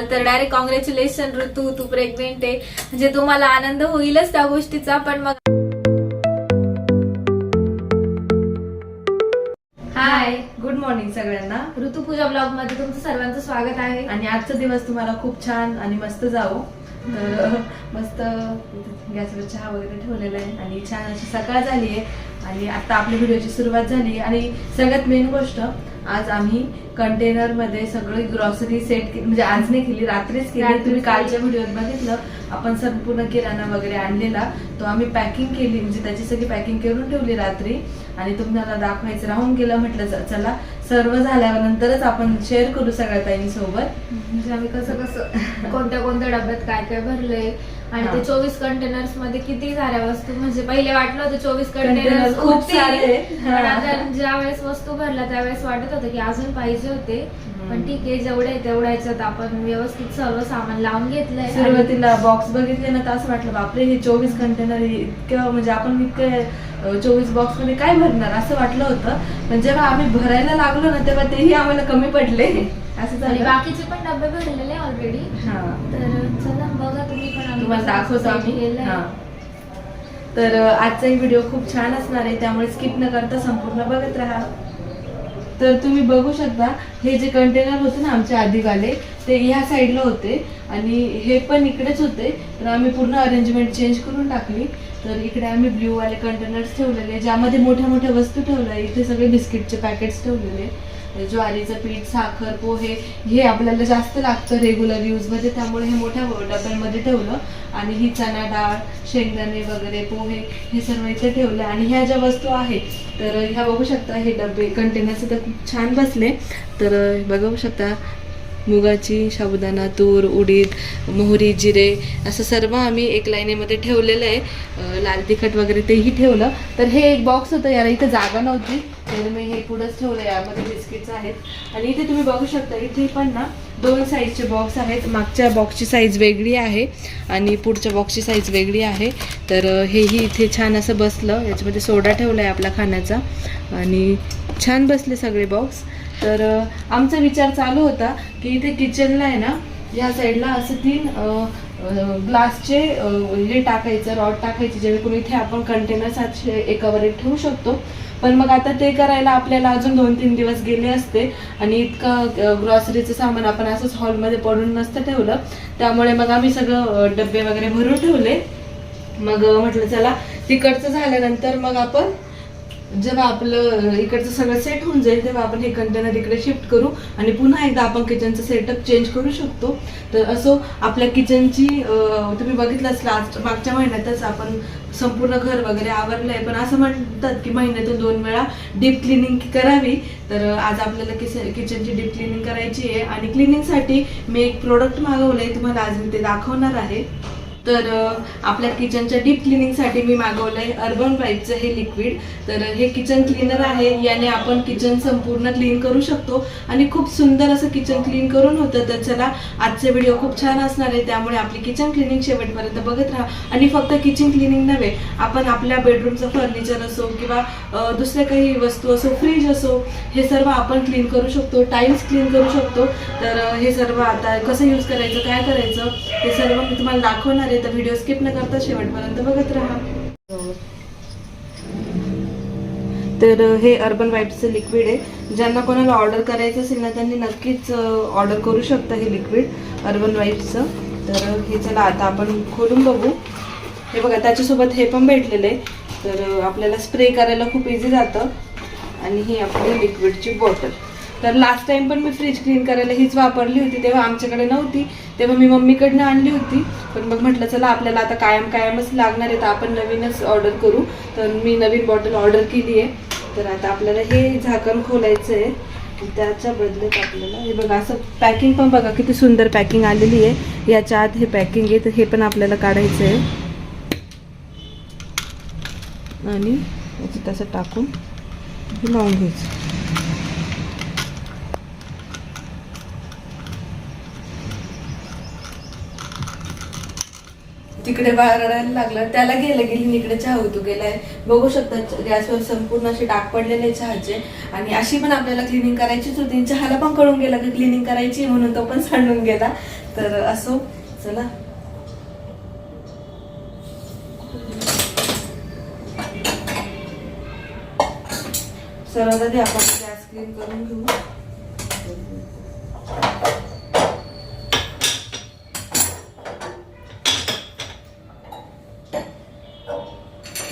असाल तर direct congratulation ऋतू तू प्रेग्नेंट आहे. म्हणजे तुम्हाला आनंद होईलच त्या गोष्टीचा पण मग हाय गुड मॉर्निंग सगळ्यांना. ऋतुपूजा ब्लॉगमध्ये तुमचं सर्वांचं स्वागत आहे. आणि आजचा दिवस तुम्हाला खूप छान आणि मस्त जावो. तर मस्त गॅसवर चहा वगैरे ठेवलेला आहे आणि छान अशी सकाळ झाली आहे. आणि आता आपल्या व्हिडिओची सुरुवात झाली आणि सगळ्यात मेन गोष्ट आज आम्ही कंटेनरमध्ये सगळी ग्रॉसरी सेट म्हणजे आज नाही केली रात्रीच केली. तुम्ही कालच्या केली. व्हिडिओत बघितलं आपण संपूर्ण किराणा वगैरे आणलेला. तो आम्ही पॅकिंग केली म्हणजे त्याची सगळी पॅकिंग करून ठेवली रात्री. आणि तुम्हाला दाखवायचं राहून गेलं म्हटलं चला सर्व झाल्यावर नंतरच आपण शेअर करू सगळ्या ताईंसोबत. म्हणजे आम्ही कसं कसं कोणत्या कोणत्या डब्यात काय काय भरलंय आणि. ते चोवीस कंटेनर्समध्ये किती साऱ्या वस्तू म्हणजे पहिले वाटलं होतं चोवीस Containers कंटेनर खूप सारे. ज्या वेळेस वस्तू भरल्या त्यावेळेस वाटत होतं की अजून पाहिजे होते. पण ठीक आहे जेवढे तेवढ्या याच्यात आपण व्यवस्थित सर्व सामान लावून घेतलंय. सुरुवातीला बॉक्स बघितले ना तर असं वाटलं बापरे हे चोवीस कंटेनर इतकं म्हणजे आपण इतकं चोवीस बॉक्समध्ये काय भरणार असं वाटलं होतं. पण जेव्हा आम्ही भरायला लागलो ना तेव्हा तेही आम्हाला कमी पडले. असं झालं. बाकीचे पण डबे भरलेले ऑलरेडी हा. तर चला बघा तुम्ही पण आम्ही तुम्हाला दाखवतो आम्ही. हा. तर आजचाही व्हिडिओ खूप छान असणार आहे. त्यामुळे स्किप न करता संपूर्ण बघत राहा. तर तुम्ही बघू शकता हे जे कंटेनर होते ना आमच्या आधीवाले ते ह्या साईडला होते. आणि हे पण इकडेच होते. तर आम्ही पूर्ण अरेंजमेंट चेंज करून टाकली. तर इकडे आम्ही ब्ल्यू वाले कंटेनर्स ठेवलेले. ज्यामध्ये मोठ्या मोठ्या वस्तू ठेवल्या इथे सगळे बिस्किटचे पॅकेट्स ठेवलेले. ज्वारीचं पीठ साखर पोहे हे आपल्याला जास्त लागतं रेग्युलर यूजमध्ये त्यामुळे हे मोठ्या डब्यांमध्ये ठेवलं. आणि ही चणा डाळ शेंगदाणे वगैरे पोहे हे सर्व इथे ठेवले. आणि ह्या ज्या वस्तू आहेत तर ह्या बघू शकता हे डबे. कंटेनर्स तर खूप छान बसले. तर बघू शकता मुगाची साबुदाणा तूर उडीद मोहरी जिरे असं सर्व आम्ही एक लाईनीमध्ये ठेवलेलं आहे. लाल तिखट वगैरे तेही ठेवलं. तर हे एक बॉक्स होतं. याला इथं जागा नव्हती. तर मी हे पुढंच ठेवलं यामध्ये बिस्किट्स आहेत. आणि इथे तुम्ही बघू शकता इथे पण ना दोन साईजचे बॉक्स आहेत. मागच्या बॉक्सची साईज वेगळी आहे आणि पुढच्या बॉक्सची साईज वेगळी आहे. तर हेही इथे छान असं बसलं. याच्यामध्ये सोडा ठेवला आहे आपला खाण्याचा. आणि छान बसले सगळे बॉक्स तर आमचा विचार चालू होता की इथे किचनला आहे ना या साईडला असं तीन ग्लासचे हे टाकायचं रॉड टाकायचे जेणेकरून इथे आपण कंटेनर सातशे एकावर एक ठेवू शकतो. पण मग आता ते करायला आपल्याला अजून दोन तीन दिवस गेले असते. आणि इतकं ग्रॉसरीचं सामान आपण असंच हॉलमध्ये पडून नसतं ठेवलं. त्यामुळे मग आम्ही सगळं डबे वगैरे भरून ठेवले. मग म्हटलं चला तिकडचं झाल्यानंतर मग आपण जेव्हा आपलं इकडचं सगळं सेट होऊन जाईल तेव्हा आपण हे कंटेनर इकडे शिफ्ट करू आणि पुन्हा एकदा आपण किचनचं सेटअप चेंज करू शकतो. तर असो आपल्या किचनची तुम्ही बघितलंच लास्ट मागच्या महिन्यातच आपण संपूर्ण घर वगैरे आवरलं आहे पण असं म्हणतात की महिन्यातून दोन वेळा डीप क्लिनिंग करावी. तर आज आपल्याला किस किचनची डीप क्लिनिंग करायची आहे. आणि क्लिनिंगसाठी मी एक प्रोडक्ट मागवलं आहे तुम्हाला आज मी ते दाखवणार आहे. तर आपल्या किचनच्या डीप क्लिनिंगसाठी मी मागवलं आहे अर्बन वाईपचं हे लिक्विड तर हे किचन क्लीनर आहे. याने आपण किचन संपूर्ण क्लीन करू शकतो. आणि खूप सुंदर असं किचन क्लीन करून होतं. तर चला आजचे व्हिडिओ खूप छान असणार आहे. त्यामुळे आपली किचन क्लिनिंग शेवटपर्यंत बघत राहा. आणि फक्त किचन क्लिनिंग नव्हे आपण आपल्या बेडरूमचं फर्निचर असो किंवा दुसऱ्या काही वस्तू असो फ्रीज असो हे सर्व आपण क्लीन करू शकतो. टाईल्स क्लीन करू शकतो. तर हे सर्व आता कसं यूज करायचं काय करायचं हे सर्व मी तुम्हाला दाखवणार झाले तर व्हिडिओ स्किप न करता शेवटपर्यंत बघत राहा. तर हे अर्बन वाईप्सचं लिक्विड आहे. ज्यांना कोणाला ऑर्डर करायचं असेल ना त्यांनी नक्कीच ऑर्डर करू शकता हे लिक्विड अर्बन वाईप्सचं तर हे चला आता आपण खोलून बघू. हे बघा त्याच्यासोबत हे पण भेटलेलं आहे. तर आपल्याला स्प्रे करायला खूप इझी जातं. आणि ही आपली लिक्विडची बॉटल तर लास्ट टाइम पण मी फ्रीज क्लीन करायला हीच वापरली होती तेव्हा आमच्याकडे नव्हती. तेव्हा मी मम्मीकडनं आणली होती. पण मग म्हटलं चला आपल्याला आता कायम कायमच लागणार आहे तर आपण नवीनच ऑर्डर करू. तर मी नवीन बॉटल ऑर्डर केली आहे. तर आता आपल्याला हे झाकण खोलायचं आहे. त्याच्या बदल्यात आपल्याला हे बघा असं पॅकिंग पण बघा किती सुंदर पॅकिंग आलेली आहे. याच्या आत हे पॅकिंग आहे तर हे पण आपल्याला काढायचं आहे. आणि याचं तसं टाकून लावून घ्यायचं. तिकडे बाहेर रडायला लागलं. त्याला गेलं गेली इकडे चहा होतो गेलाय. बघू शकता गॅसवर संपूर्ण असे डाग पडलेले चहाचे. आणि अशी पण आपल्याला क्लिनिंग करायचीच होती. चहाला पण कळून गेला की क्लिनिंग करायची आहे म्हणून तो पण सांडून गेला. तर असो चला. सर्वात आधी आपण गॅस क्लीन करून घेऊ.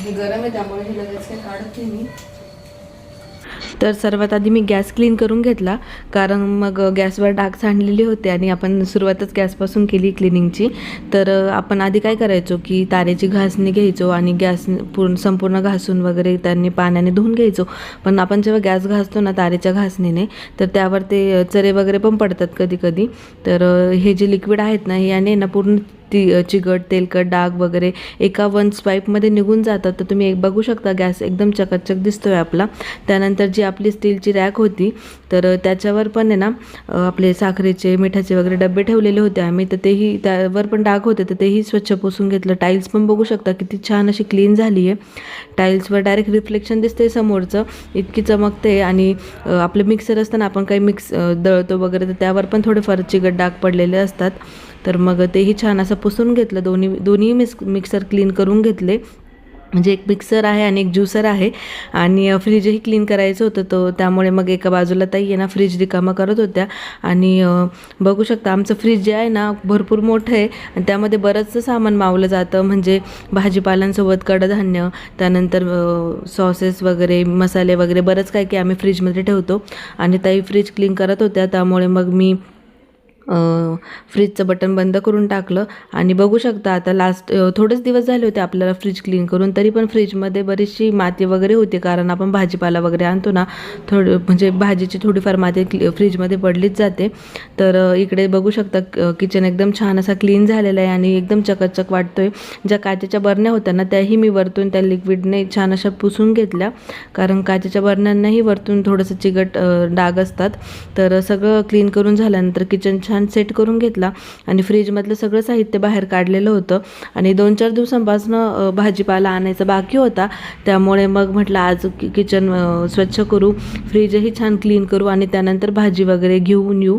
हे गरम आहे त्यामुळे हे लगेच काही काढते मी. तर सर्वात आधी मी गॅस क्लीन करून घेतला कारण मग गॅसवर डाग सांडलेले होते आणि आपण सुरुवातच गॅसपासून केली क्लिनिंगची. तर आपण आधी काय करायचो की तारेची घासणी घ्यायचो आणि गॅस पूर्ण संपूर्ण घासून वगैरे त्यांनी पाण्याने धुवून घ्यायचो. पण आपण जेव्हा गॅस घासतो ना तारेच्या घासणीने तर त्यावर ते चरे वगैरे पण पडतात कधी कधी. तर हे जे लिक्विड आहेत ना याने ना पूर्ण ती चिकट तेलकट डाग वगैरे एका वन स्वाईपमध्ये निघून जातात. तर तुम्ही एक बघू शकता गॅस एकदम चकाचक दिसतोय आपला. त्यानंतर जी आपली स्टीलची रॅक होती तर त्याच्यावर पण आहे ना आपले साखरेचे मिठाचे वगैरे डबे ठेवलेले होते आम्ही. तर तेही त्यावर पण डाग होते तर तेही स्वच्छ पुसून घेतलं. टाईल्स पण बघू शकता किती छान अशी क्लीन झाली आहे. टाईल्सवर डायरेक्ट रिफ्लेक्शन दिसते समोरचं. इतकी चमकते आणि आपलं मिक्सर असताना आपण काही मिक्स दळतो वगैरे तर त्यावर पण थोडेफार चिकट डाग पडलेले असतात. तर मग तेही छान असं पुसून घेतलं. दोन्ही दोन्ही मिक्स मिक्सर क्लीन करून घेतले. म्हणजे एक मिक्सर आहे आणि एक ज्युसर आहे. आणि फ्रीजही क्लीन करायचं होतं. तो त्यामुळे मग एका बाजूला ताई आहे ना फ्रीज रिकामा करत होत्या. आणि बघू शकता आमचं फ्रीज जे आहे ना भरपूर मोठं आहे. आणि त्यामध्ये बरंचसं सामान मावलं जातं. म्हणजे भाजीपालांसोबत कडधान्य त्यानंतर सॉसेस वगैरे मसाले वगैरे बरंच काय की आम्ही फ्रीजमध्ये ठेवतो. आणि ताई फ्रीज क्लीन करत होत्या. त्यामुळे मग मी फ्रीजचं बटन बंद करून टाकलं. आणि बघू शकता आता लास्ट थोडेच दिवस झाले होते आपल्याला फ्रीज क्लीन करून तरी पण फ्रीजमध्ये बरीचशी माती वगैरे होती. कारण आपण भाजीपाला वगैरे आणतो ना थोडं म्हणजे भाजीची थोडीफार माती क्लि फ्रीजमध्ये पडलीच जाते. तर इकडे बघू शकता किचन एकदम छान असा क्लीन झालेला आहे आणि एकदम चकचक वाटतोय. ज्या काचेच्या बरण्या होत्या ना त्याही मी वरतून त्या लिक्विडने छान अशा पुसून घेतल्या. कारण काचेच्या बरण्यांनाही वरतून थोडंसं चिकट डाग असतात. तर सगळं क्लीन करून झाल्यानंतर किचन छान सेट करून घेतला आणि फ्रीजमधलं सगळं साहित्य बाहेर काढलेलं होतं. आणि दोन चार दिवसांपासून भाजीपाला आणायचा बाकी होता. त्यामुळे मग म्हटलं आज किचन स्वच्छ करू. फ्रीजही छान क्लीन करू आणि त्यानंतर भाजी वगैरे घेऊन येऊ.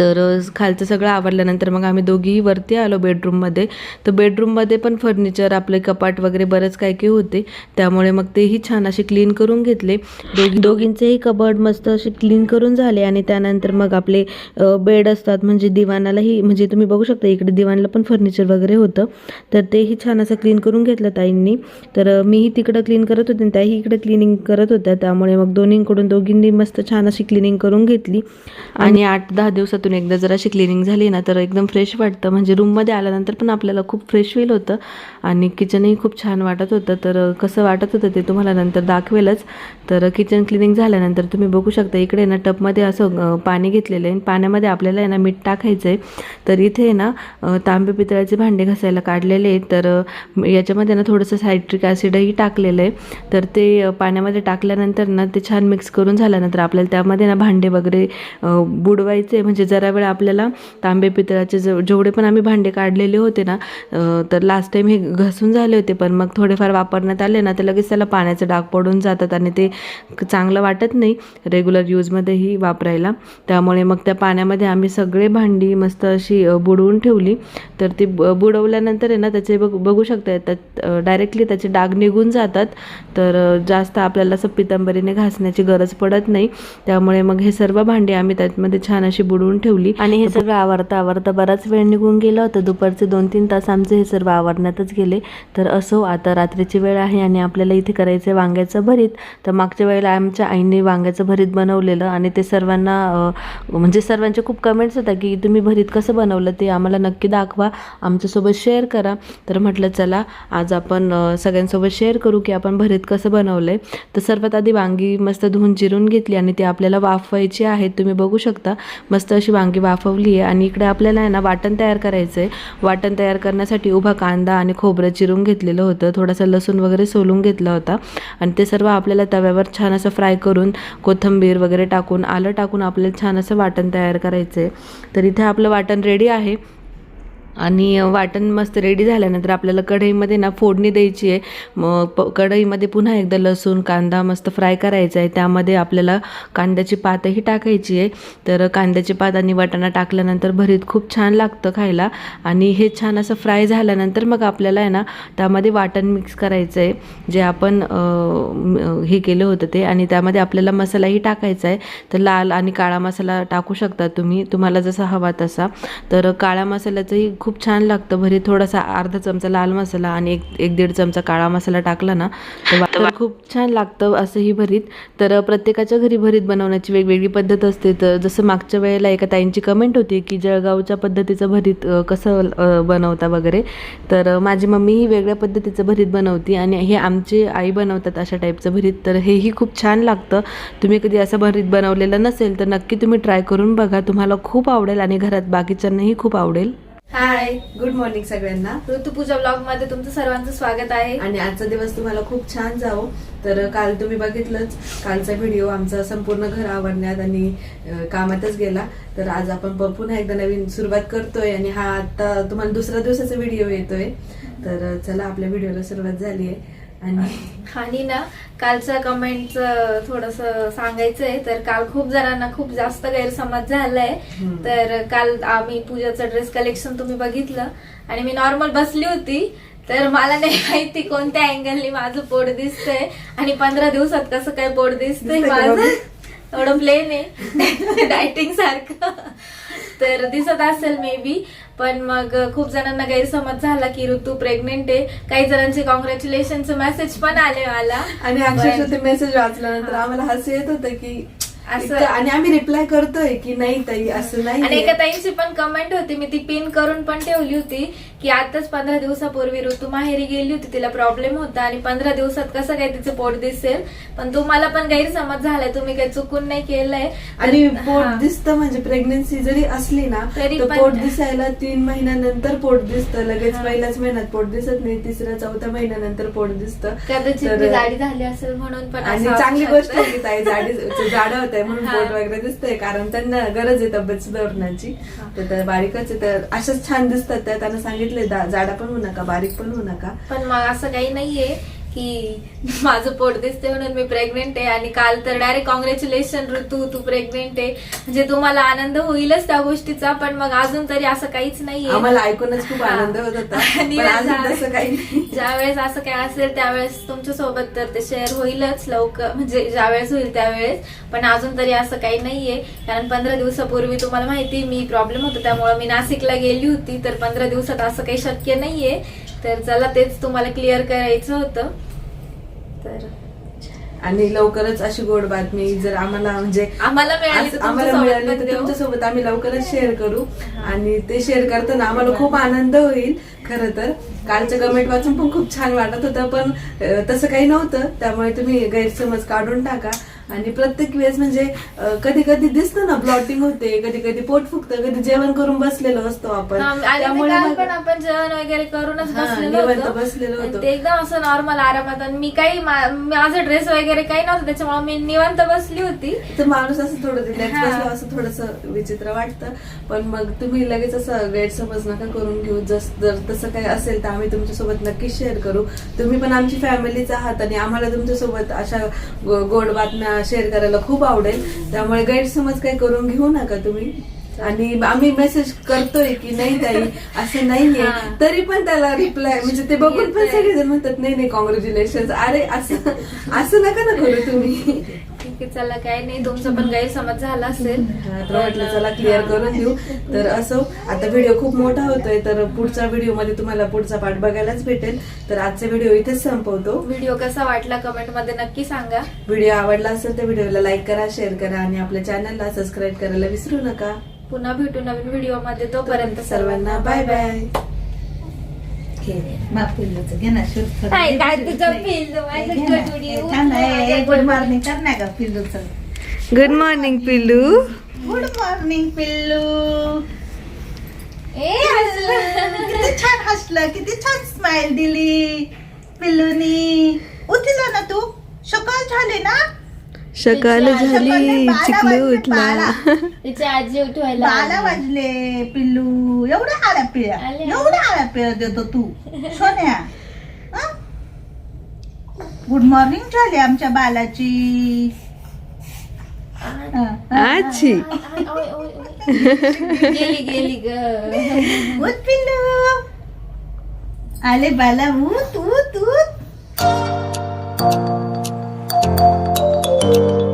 तर खालचं सगळं आवरल्यानंतर मग आम्ही दोघीही वरती आलो बेडरूममध्ये तर बेडरूममध्ये पण फर्निचर आपले कपाट वगैरे बरंच काय काही होते. त्यामुळे मग तेही छान असे क्लीन करून घेतले. दोघी दोघींचेही कबड मस्त असे क्लीन करून झाले आणि त्यानंतर मग आपले बेड असतात. म्हणजे दिवाणालाही म्हणजे तुम्ही बघू शकता इकडे दिवाणला पण फर्निचर वगैरे होतं. तर तेही छान असं क्लीन करून घेतलं ताईंनी. तर मीही तिकडं क्लीन करत होते आणि त्याही इकडे क्लिनिंग करत होत्या. त्यामुळे मग दोन्हीकडून दोघींनी मस्त छान अशी क्लिनिंग करून घेतली. आणि आठ दहा दिवसातून एकदा जर अशी क्लिनिंग झाली ना तर एकदम फ्रेश वाटतं. म्हणजे रूममध्ये आल्यानंतर पण आपल्याला खूप फ्रेश फील होतं. आणि किचनही खूप छान वाटत होतं. तर कसं वाटत होतं ते तुम्हाला नंतर दाखवेलच. तर किचन क्लिनिंग झाल्यानंतर तुम्ही बघू शकता इकडे ना टपमध्ये असं पाणी घेतलेलं आहे. आणि पाण्यामध्ये आपल्याला आहे ना मीठ टाकायचं आहे तर इथे आहे ना तांबे पितळाचे भांडे घासायला काढलेले आहेत. तर याच्यामध्ये ना थोडंसं सायट्रिक ॲसिडही टाकलेलं आहे. तर ते पाण्यामध्ये टाकल्यानंतर ना ते छान मिक्स करून झाल्यानंतर आपल्याला त्यामध्ये ना भांडे वगैरे बुडवायचे. म्हणजे जर वेळ आपल्याला तांबे पितळाचे जेव- जेवढे पण आम्ही भांडे काढलेले होते ना तर लास्ट टाईम हे घासून झाले होते पण मग थोडेफार वापरण्यात आले ना तर लगेच त्याला पाण्याचे डाग पडून जातात आणि ते चांगलं वाटत नाही रेग्युलर यूजमध्येही वापरायला. त्यामुळे मग त्या पाण्यामध्ये आम्ही सगळे भांडी मस्त अशी बुडवून ठेवली. तर ती ब बुडवल्यानंतर आहे ना त्याचे बघ बघू शकता त्यात डायरेक्टली त्याचे डाग निघून जातात. तर जास्त आपल्याला असं पितांबरीने घासण्याची गरज पडत नाही. त्यामुळे मग हे सर्व भांडी आम्ही त्यामध्ये छान अशी बुडवून ठेवली. आणि हे सगळं आवरता आवरता बराच वेळ निघून गेला होता. दुपारचे दोन तीन तास आमचे हे सर्व आवरण्यातच गेले. तर असो आता रात्रीची वेळ आहे आणि आपल्याला इथे करायचं आहे वांग्याचं भरीत. तर मागच्या वेळेला आमच्या आईने वांग्याचं भरीत बनवलेलं आणि ते सर्वांना म्हणजे सर्वांचे खूप कमेंट्स होता की तुम्ही भरीत कसं बनवलं ते आम्हाला नक्की दाखवा. आमच्यासोबत शेअर करा. तर म्हटलं चला आज आपण सगळ्यांसोबत शेअर करू की आपण भरीत कसं बनवलं आहे तर सर्वात आधी वांगी मस्त धुवून चिरून घेतली आणि ती आपल्याला वाफवायची आहेत तुम्ही बघू शकता. मस्त अशी वांगी वाफवली आहे आणि इकडे आपल्याला आहे ना वाटण तयार करायचं आहे वाटण तयार करण्यासाठी उभा कांदा आणि खोबरं चिरून घेतलेलं होतं. थोडासा लसूण वगैरे सोलून घेतला होता. आणि ते सर्व आपल्याला तव्यावर छान असं फ्राय करून कोथिंबीर वगैरे टाकून आलं टाकून आपल्याला छान असं वाटण तयार करायचं आहे तर इथे आपलं वाटण रेडी आहे. आणि वाटण मस्त रेडी झाल्यानंतर आपल्याला कढईमध्ये ना फोडणी द्यायची आहे. मग प कढईमध्ये पुन्हा एकदा लसूण कांदा मस्त फ्राय करायचा आहे. त्यामध्ये आपल्याला कांद्याची पातही टाकायची आहे. तर कांद्याची पात आणि वाटाणा टाकल्यानंतर भरीत खूप छान लागतं खायला. आणि हे छान असं फ्राय झाल्यानंतर मग आपल्याला आहे ना त्यामध्ये वाटण मिक्स करायचं आहे. जे आपण हे केलं होतं ते. आणि त्यामध्ये आपल्याला मसालाही टाकायचा आहे. तर लाल आणि काळा मसाला टाकू शकता तुम्ही. तुम्हाला जसा हवा तसा. तर काळ्या मसाल्याचंही खूप छान लागतं. भरीत थोडासा अर्धा चमचा लाल मसाला आणि एक एक दीड चमचा काळा मसाला टाकला ना तर खूप छान लागतं असं ही भरीत. तर प्रत्येकाच्या घरी भरीत बनवण्याची वेगवेगळी पद्धत असते. तर जसं मागच्या वेळेला एका ताईंची कमेंट होती की जळगावच्या पद्धतीचं भरीत कसं बनवता वगैरे. तर माझी मम्मी ही वेगळ्या पद्धतीचं भरीत बनवती आणि हे आमची आई बनवतात अशा टाईपचं भरीत. तर हेही खूप छान लागतं. तुम्ही कधी असं भरीत बनवलेलं नसेल तर नक्की तुम्ही ट्राय करून बघा. तुम्हाला खूप आवडेल आणि घरात बाकीच्यांनाही खूप आवडेल. हाय गुड मॉर्निंग सगळ्यांना. ऋतुपूजा ब्लॉगमध्ये तुमचं सर्वांचं स्वागत आहे. आणि आजचा दिवस तुम्हाला खूप छान जावो. तर काल तुम्ही बघितलंच कालचा व्हिडिओ आमचा संपूर्ण घर आवडण्यात आणि कामातच गेला. तर आज आपण पुन्हा एकदा नवीन सुरुवात करतोय आणि हा आता तुम्हाला दुसऱ्या दिवसाचा व्हिडिओ येतोय. तर चला आपल्या व्हिडिओला सुरुवात झाली आहे आणि आणि ना कालच्या कमेंटचं थोडस सांगायचं आहे तर काल खूप जणांना खूप जास्त गैरसमज झालाय. तर काल आम्ही पूजाचं ड्रेस कलेक्शन तुम्ही बघितलं. आणि मी नॉर्मल बसली होती तर मला नाही माहिती कोणत्या अँगलनी माझं पोट दिसतंय. आणि पंधरा दिवसात कसं काय पोट दिसतंय माझं? थोडं प्लेन आहे. डायटिंग सारखं. तर दिसत असेल मे बी पण मग खूप जणांना गैरसमज झाला की ऋतू प्रेग्नेंट आहे. काही जणांचे कॉंग्रॅच्युलेशनचे मेसेज पण आले मला. आणि अक्षरशः ते मेसेज वाचल्यानंतर आम्हाला हसू येत होतं की असं- आणि आम्ही रिप्लाय करतोय की नाही ताई असं आणि नाही एका ताईंची पण कमेंट होती मी ती पिन करून पण ठेवली होती की आताच पंधरा दिवसापूर्वी ऋतू माहेरी गेली होती तिला प्रॉब्लेम होता आणि पंधरा दिवसात कसं काय तिचं पोट दिसेल पण तुम्हाला पण गैरसमज झालाय तुम्ही काही चुकून नाही केलंय आणि पोट. दिसतं म्हणजे प्रेग्नन्सी जरी असली ना तरी पोट दिसायला तीन महिन्यानंतर पोट दिसतं लगेच. पहिल्याच महिन्यात पोट दिसत नाही तिसऱ्या चौथ्या महिन्यानंतर पोट दिसतं कदाचित जाडी झाली असेल म्हणून पण आणि चांगली. गोष्ट ताई जाडी जाड होत आहे म्हणून. पोट वगैरे दिसतंय. कारण त्यांना गरज आहे तब्येत सुधारण्याची. तर बारीकच आहे. तर अशाच छान दिसतात त्या. त्यांना सांगितले जाडा पण होऊ नका बारीक पण होऊ नका. पण मग असं काही नाहीये. की माझं पोट दिसते म्हणून मी प्रेग्नेंट आहे आणि काल तर डायरेक्ट कॉंग्रॅच्युलेशन ऋतू तू प्रेग्नेंट आहे. म्हणजे तुम्हाला आनंद होईलच त्या गोष्टीचा पण मग अजून तरी असं काहीच नाहीये. आम्हाला ऐकूनच खूप. आनंद होत होता. ज्यावेळेस असं काय असेल त्यावेळेस तुमच्यासोबत तर ते शेअर होईलच लवकर. म्हणजे ज्यावेळेस होईल त्यावेळेस. पण अजून तरी असं काही नाहीये. कारण पंधरा दिवसापूर्वी तुम्हाला माहिती मी प्रॉब्लेम होता. त्यामुळे मी नाशिकला गेली होती तर पंधरा दिवसात असं काही शक्य नाहीये. तर चला तेच तुम्हाला क्लिअर करायचं होतं. तर आणि लवकरच अशी गोड बातमी जर आम्हाला म्हणजे आम्हाला मिळाली तर आम्हाला मिळाली तर. तुमच्यासोबत आम्ही लवकरच शेअर करू. आणि ते शेअर करताना आम्हाला खूप आनंद होईल खरं तर. कालचं कमेंट वाचून पण खूप छान वाटत होतं पण तसं काही नव्हतं. त्यामुळे तुम्ही गैरसमज काढून टाका. आणि प्रत्येक वेळेस म्हणजे कधी कधी दिसतं ना ब्लॉटिंग होते कधी कधी पोट फुगतं कधी जेवण करून बसलेलो असतो आपण. त्यामुळे पण आपण जेवण वगैरे करूनच बसलेलो होतो. एकदम असं नॉर्मल आरामात आणि मी काही माझं ड्रेस वगैरे काही नव्हतं त्याच्यामुळे मी निवांत बसली होती. तर माणूस असं थोडं रिलॅक्स असं थोडस विचित्र वाटतं. पण मग तुम्ही लगेच असं गैरसमज नका करून घेऊ. जस जर तसं काही असेल तर आम्ही तुमच्यासोबत नक्कीच शेअर करू. तुम्ही पण आमची फॅमिलीच आहात आणि आम्हाला तुमच्यासोबत अशा गोड बातम्या शेअर करायला खूप आवडेल. त्यामुळे गैरसमज काही करून घेऊ नका तुम्ही. आणि आम्ही मेसेज करतोय की नाही ताई असं नाहीये. तरी पण त्याला रिप्लाय म्हणजे ते बघून पण. सगळेजण म्हणतात नाही नाही कॉंग्रॅच्युलेशन अरे असं असं नका ना करू तुम्ही. आहे चला काय नाही तुमचा पण गैरसमज झाला असेल. चला क्लिअर करून देऊ. तर असो आता व्हिडिओ खूप मोठा होतोय तर पुढच्या व्हिडिओमध्ये तुम्हाला पुढचा पार्ट बघायलाच भेटेल. तर आजचा व्हिडिओ इथेच संपवतो. व्हिडिओ कसा वाटला कमेंटमध्ये नक्की सांगा. व्हिडिओ आवडला असेल तर व्हिडिओला लाईक करा शेअर करा आणि आपल्या चॅनलला सबस्क्राईब करायला विसरू नका. पुन्हा भेटू नवीन व्हिडिओमध्ये. तोपर्यंत सर्वांना बाय बाय काय- काय तुझं पिल्लू, माझं गडुडी, उठलं, गुड मॉर्निंग कर नाही का पिल्लूचं. गुड मॉर्निंग पिल्लू. गुड मॉर्निंग पिल्लू. ए हसलं. किती छान हसलं. किती छान स्माइल दिली पिल्लूनी. उठला ना तू? सकाळ झाली ना? सकाळ झाली, चिकलू उठला. तिची आजी उठवायला बारा आली. वाजले पिल्लू. एवढ्या आळ्या पिळ्या. आल्या. एवढ्या आळ्या पिळ्या देतो तू. सोन्या. गुड मॉर्निंग झाली आमच्या बालाची. आजी. गेली गेली ग. उठ पिल्लू. आले बाला उठ. You.